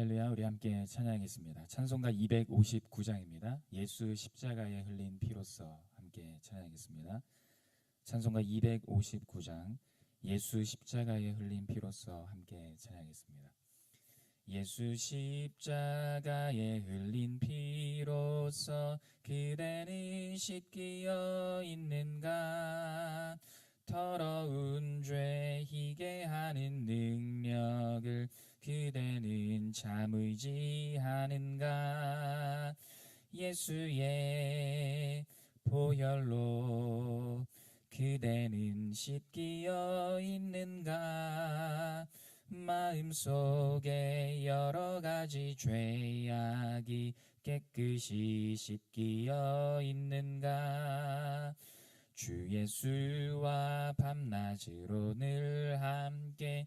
할렐루야 우리 함께 찬양하겠습니다. 찬송가 259장입니다. 예수 십자가에 흘린 피로써 함께 찬양하겠습니다. 찬송가 259장 예수 십자가에 흘린 피로써 함께 찬양하겠습니다. 예수 십자가에 흘린 피로써 그대는 씻기어 있는가 더러운 죄 희게 하는 능력을 그대는 참 의지하는가? 예수의 보혈로 그대는 씻기어 있는가? 마음속에 여러 가지 죄악이 깨끗이 씻기어 있는가? 주 예수와 밤낮으로 늘 함께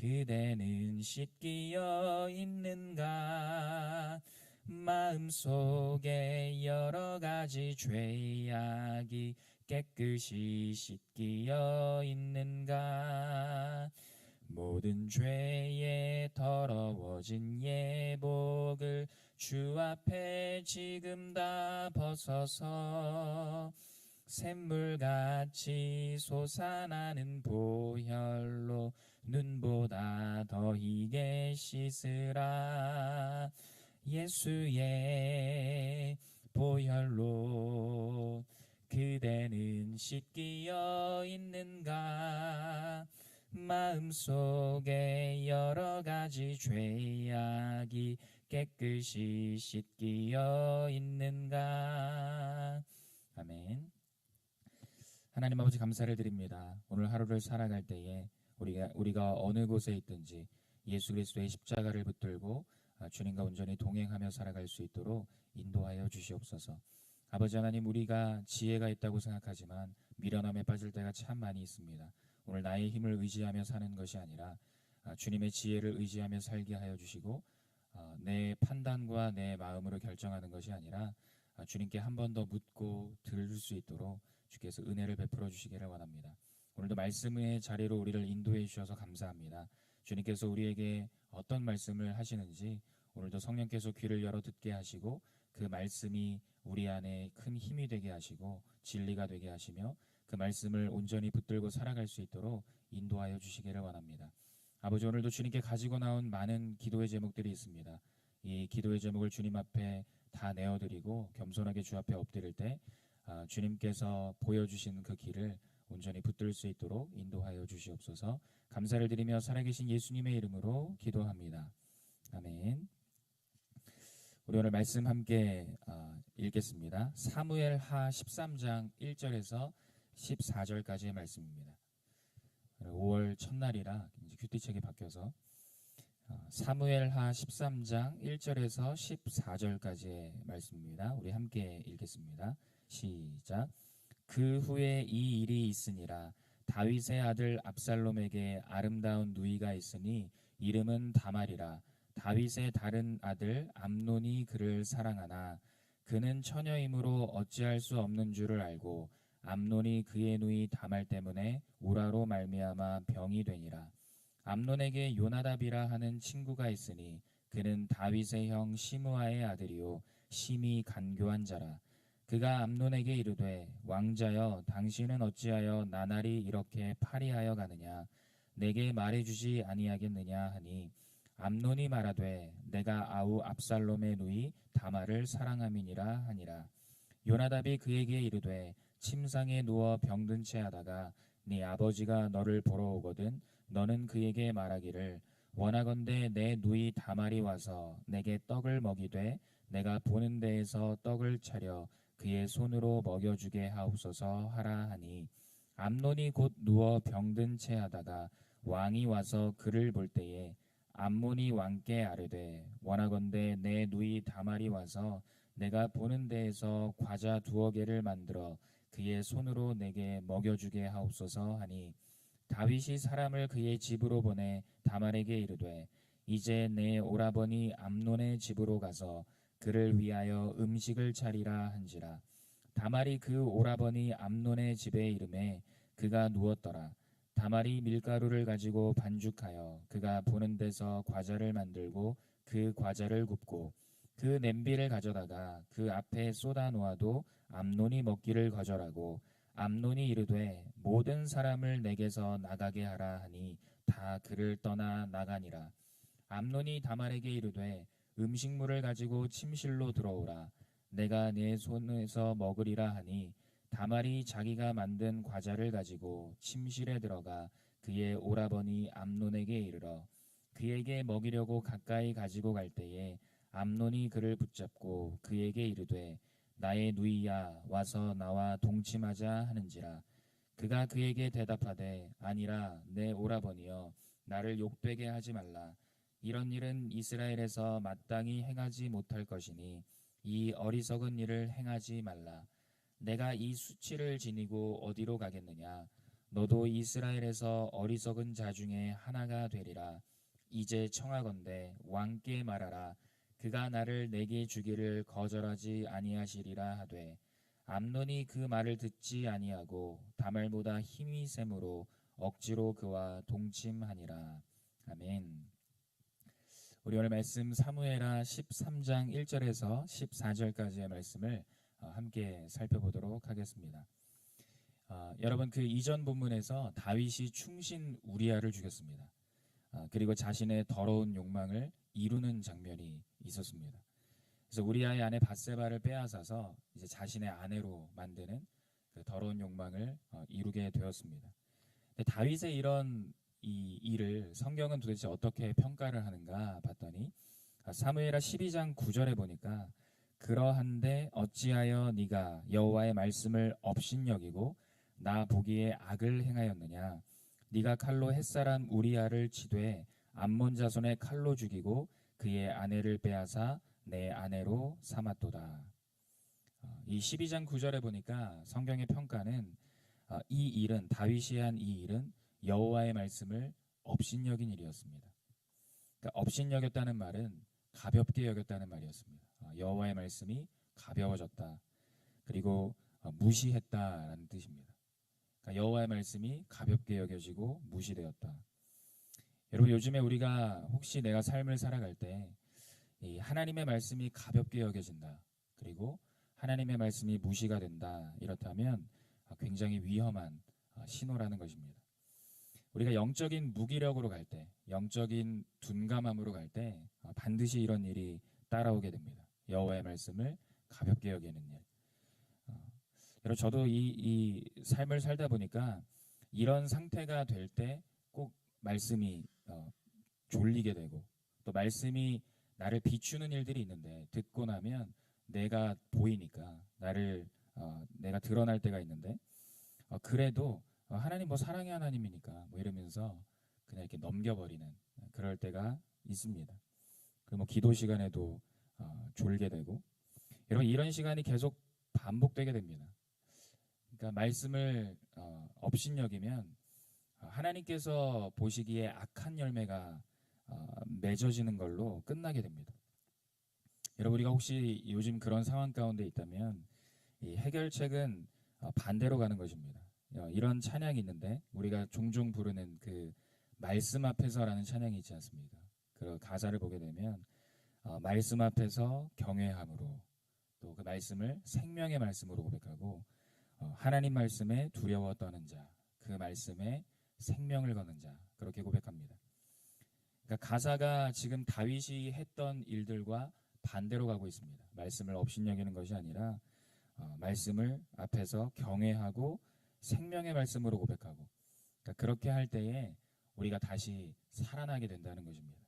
그대는 씻기어 있는가? 마음속에 여러 가지 죄악이 깨끗이 씻기어 있는가? 모든 죄에 더러워진 예복을 주 앞에 지금 다 벗어서 샘물같이 솟아나는 보혈로 눈보다 더 희게 씻으라. 예수의 보혈로 그대는 씻기어 있는가? 마음속에 여러 가지 죄악이 깨끗이 씻기어 있는가? 아멘. 하나님 아버지 감사를 드립니다. 오늘 하루를 살아갈 때에 우리가 우리가 어느 곳에 있든지 예수 그리스도의 십자가를 붙들고 아, 주님과 온전히 동행하며 살아갈 수 있도록 인도하여 주시옵소서. 아버지 하나님 우리가 지혜가 있다고 생각하지만 미련함에 빠질 때가 참 많이 있습니다. 오늘 나의 힘을 의지하며 사는 것이 아니라 아, 주님의 지혜를 의지하며 살게 하여 주시고 아, 내 판단과 내 마음으로 결정하는 것이 아니라 주님께 한 번 더 묻고 들을 수 있도록 주께서 은혜를 베풀어 주시기를 원합니다. 오늘도 말씀의 자리로 우리를 인도해 주셔서 감사합니다. 주님께서 우리에게 어떤 말씀을 하시는지 오늘도 성령께서 귀를 열어 듣게 하시고 그 말씀이 우리 안에 큰 힘이 되게 하시고 진리가 되게 하시며 그 말씀을 온전히 붙들고 살아갈 수 있도록 인도하여 주시기를 원합니다. 아버지 오늘도 주님께 가지고 나온 많은 기도의 제목들이 있습니다. 이 기도의 제목을 주님 앞에 다 내어드리고 겸손하게 주 앞에 엎드릴 때 아, 주님께서 보여주신 그 길을 온전히 붙들 수 있도록 인도하여 주시옵소서. 감사를 드리며 살아계신 예수님의 이름으로 기도합니다. 아멘. 우리 오늘 말씀 함께 아, 읽겠습니다. 사무엘하 13장 1절에서 14절까지의 말씀입니다. 5월 첫날이라 이제 큐티책이 바뀌어서 아, 사무엘하 13장 1절에서 14절까지의 말씀입니다. 우리 함께 읽겠습니다. 시작. 그 후에 이 일이 있으니라. 다윗의 아들 압살롬에게 아름다운 누이가 있으니 이름은 다말이라. 다윗의 다른 아들 암논이 그를 사랑하나 그는 처녀이므로 어찌할 수 없는 줄을 알고 암논이 그의 누이 다말 때문에 우라로 말미암아 병이 되니라. 암논에게 요나답이라 하는 친구가 있으니 그는 다윗의 형 시므아의 아들이요. 심히 간교한 자라 그가 암논에게 이르되 왕자여 당신은 어찌하여 나날이 이렇게 파리하여 가느냐? 내게 말해주지 아니하겠느냐 하니 암논이 말하되 내가 아우 압살롬의 누이 다마를 사랑함이니라 하니라. 요나답이 그에게 이르되 침상에 누워 병든 채 하다가 네 아버지가 너를 보러 오거든 너는 그에게 말하기를 원하건대 내 누이 다말이 와서 내게 떡을 먹이되 내가 보는 데에서 떡을 차려 그의 손으로 먹여주게 하옵소서 하라 하니 암논이 곧 누워 병든 채 하다가 왕이 와서 그를 볼 때에 암몬이 왕께 아뢰되 원하건대 내 누이 다말이 와서 내가 보는 데에서 과자 두어 개를 만들어 그의 손으로 내게 먹여주게 하옵소서 하니 다윗이 사람을 그의 집으로 보내 다말에게 이르되 이제 내 오라버니 암논의 집으로 가서 그를 위하여 음식을 차리라 한지라. 다말이 그 오라버니 암논의 집에 이름에 그가 누웠더라. 다말이 밀가루를 가지고 반죽하여 그가 보는 데서 과자를 만들고 그 과자를 굽고 그 냄비를 가져다가 그 앞에 쏟아 놓아도 암논이 먹기를 거절하고 암논이 이르되 모든 사람을 내게서 나가게 하라 하니 다 그를 떠나 나가니라. 암논이 다말에게 이르되 음식물을 가지고 침실로 들어오라. 내가 내 손에서 먹으리라 하니 다말이 자기가 만든 과자를 가지고 침실에 들어가 그의 오라버니 암논에게 이르러 그에게 먹이려고 가까이 가지고 갈 때에 암논이 그를 붙잡고 그에게 이르되 나의 누이야 와서 나와 동침하자 하는지라. 그가 그에게 대답하되 아니라 내 오라버니여 나를 욕되게 하지 말라 이런 일은 이스라엘에서 마땅히 행하지 못할 것이니 이 어리석은 일을 행하지 말라. 내가 이 수치를 지니고 어디로 가겠느냐? 너도 이스라엘에서 어리석은 자 중에 하나가 되리라. 이제 청하건대 왕께 말하라. 그가 나를 내게 주기를 거절하지 아니하시리라 하되 암논이 그 말을 듣지 아니하고 다말보다 힘이 세므로 억지로 그와 동침하니라. 아멘. 우리 오늘 말씀 사무에라 13장 1절에서 14절까지의 말씀을 어, 함께 살펴보도록 하겠습니다. 어, 여러분 그 이전 본문에서 다윗이 충신 우리아를 죽였습니다. 어, 그리고 자신의 더러운 욕망을 이루는 장면이 있었습니다. 그래서 우리아의 아내 바세바를 빼앗아서 이제 자신의 아내로 만드는 그 더러운 욕망을 어, 이루게 되었습니다. 다윗의 이런 이 일을 성경은 도대체 어떻게 평가를 하는가 봤더니 아, 사무엘하 12장 9절에 보니까 그러한데 어찌하여 네가 여호와의 말씀을 업신여기고 나 보기에 악을 행하였느냐 네가 칼로 햇사람 우리아를 치되 암몬 자손의 칼로 죽이고 그의 아내를 빼앗아 내 아내로 삼았도다. 어, 이 12장 9절에 보니까 성경의 평가는 어, 이 일은 다윗이 한 이 일은 여호와의 말씀을 업신여긴 일이었습니다. 그러니까 업신여겼다는 말은 가볍게 여겼다는 말이었습니다. 어, 여호와의 말씀이 가벼워졌다. 그리고 무시했다라는 뜻입니다. 그러니까 여호와의 말씀이 가볍게 여겨지고 무시되었다. 여러분 요즘에 우리가 혹시 내가 삶을 살아갈 때 하나님의 말씀이 가볍게 여겨진다. 그리고 하나님의 말씀이 무시가 된다. 이렇다면 굉장히 위험한 어, 신호라는 것입니다. 우리가 영적인 무기력으로 갈 때, 영적인 둔감함으로 갈때 어, 반드시 이런 일이 따라오게 됩니다. 여호와의 말씀을 가볍게 여기는 일. 어, 여러분 저도 이, 이 삶을 살다 보니까 이런 상태가 될 때 꼭 말씀이 어, 졸리게 되고 또 말씀이 나를 비추는 일들이 있는데 듣고 나면 내가 보이니까 나를 어, 내가 드러날 때가 있는데 어, 그래도 어, 하나님 뭐 사랑의 하나님이니까 뭐 이러면서 그냥 이렇게 넘겨버리는 그럴 때가 있습니다. 그뭐 기도 시간에도 어, 졸게 되고 여러분 이런 시간이 계속 반복되게 됩니다. 그러니까 말씀을 어, 업신여기면 하나님께서 보시기에 악한 열매가 어, 맺어지는 걸로 끝나게 됩니다. 여러분 우리가 혹시 요즘 그런 상황 가운데 있다면 이 해결책은 어, 반대로 가는 것입니다. 어, 이런 찬양이 있는데 우리가 종종 부르는 그 말씀 앞에서라는 찬양이 있지 않습니까? 그 가사를 보게 되면 말씀 앞에서 경외함으로 또 그 말씀을 생명의 말씀으로 고백하고 하나님 말씀에 두려워 떠는 자, 그 말씀에 생명을 거는 자 그렇게 고백합니다. 그러니까 가사가 지금 다윗이 했던 일들과 반대로 가고 있습니다. 말씀을 업신여기는 것이 아니라 어, 말씀을 앞에서 경외하고 생명의 말씀으로 고백하고 그러니까 그렇게 할 때에 우리가 다시 살아나게 된다는 것입니다.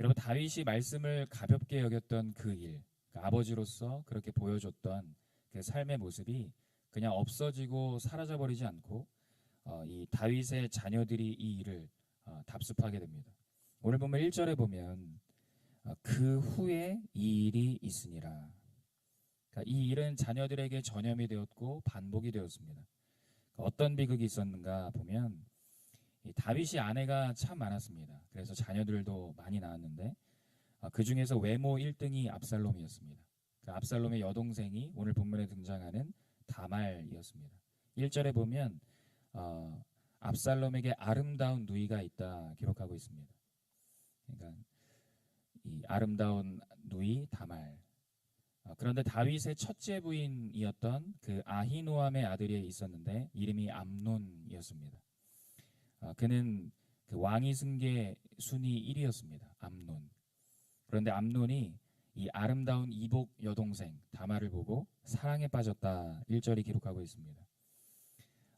여러분 다윗이 말씀을 가볍게 여겼던 그 일, 그러니까 아버지로서 그렇게 보여줬던 그 삶의 모습이 그냥 없어지고 사라져 버리지 않고 어, 이 다윗의 자녀들이 이 일을 어, 답습하게 됩니다. 오늘 보면 1절에 보면 어, 그 후에 이 일이 있으니라. 그러니까 이 일은 자녀들에게 전염이 되었고 반복이 되었습니다. 그러니까 어떤 비극이 있었는가 보면 이 다윗이 아내가 참 많았습니다. 그래서 자녀들도 많이 낳았는데 어, 그 중에서 외모 1등이 압살롬이었습니다. 그 압살롬의 여동생이 오늘 본문에 등장하는 다말이었습니다. 1절에 보면 어, 압살롬에게 아름다운 누이가 있다 기록하고 있습니다. 그러니까 이 아름다운 누이 다말. 어, 그런데 다윗의 첫째 부인이었던 그 아히노함의 아들이 있었는데 이름이 암논이었습니다. 어, 그는 그 왕위 승계 순위 1위였습니다. 암논. 그런데 암논이 이 아름다운 이복 여동생 다말을 보고 사랑에 빠졌다 1절이 기록하고 있습니다.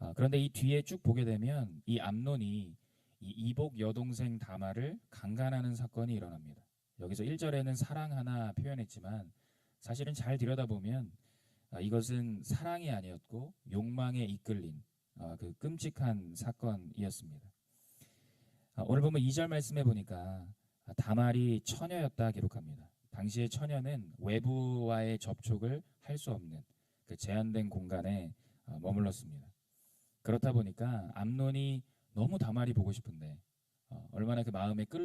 어, 그런데 이 뒤에 쭉 보게 되면 이 암논이 이 이복 여동생 다말을 강간하는 사건이 일어납니다. 여기서 1절에는 사랑 하나 표현했지만 사실은 잘 들여다보면 아, 이것은 사랑이 아니었고 욕망에 이끌린 아, 그 끔찍한 사건이었습니다. 아, 오늘 보면 2절 말씀해 보니까 아, 다말이 처녀였다 기록합니다. 당시의 처녀는 외부와의 접촉을 할 수 없는 그 제한된 공간에 어, 머물렀습니다. 그렇다 보니까 암론이 너무 다말이 보고 싶은데 어, 얼마나 그 마음에 끌려